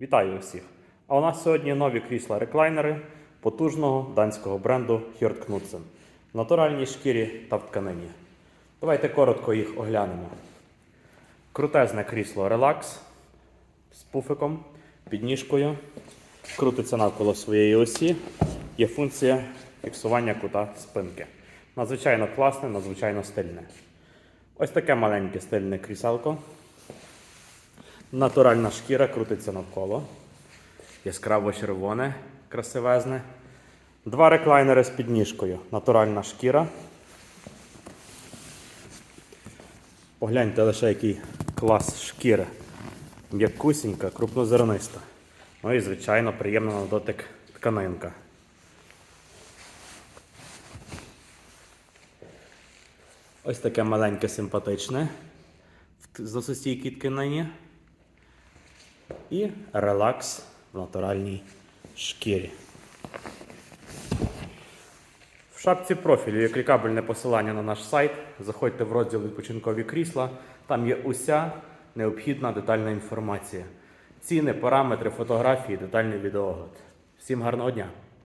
Вітаю усіх! А у нас сьогодні нові крісла-реклайнери потужного данського бренду Hjort Knudsen в натуральній шкірі та в тканині. Давайте коротко їх оглянемо. Крутезне крісло Relax з пуфиком, підніжкою, крутиться навколо своєї осі. Є функція фіксування кута спинки. Надзвичайно класне, надзвичайно стильне. Ось таке маленьке стильне кріселко. Натуральна шкіра крутиться навколо. Яскраво червоне, красивезне. Два реклайнери з підніжкою. Натуральна шкіра. Погляньте лише який клас шкіри. М'якусінька, крупнозерниста. Ну і, звичайно, приємна на дотик тканинка. Ось таке маленьке симпатичне в засостійкій тканині. І релакс в натуральній шкірі. В шапці профілю є клікабельне посилання на наш сайт. Заходьте в розділ відпочинкові крісла. Там є уся необхідна детальна інформація. Ціни, параметри, фотографії, детальний відеогляд. Всім гарного дня!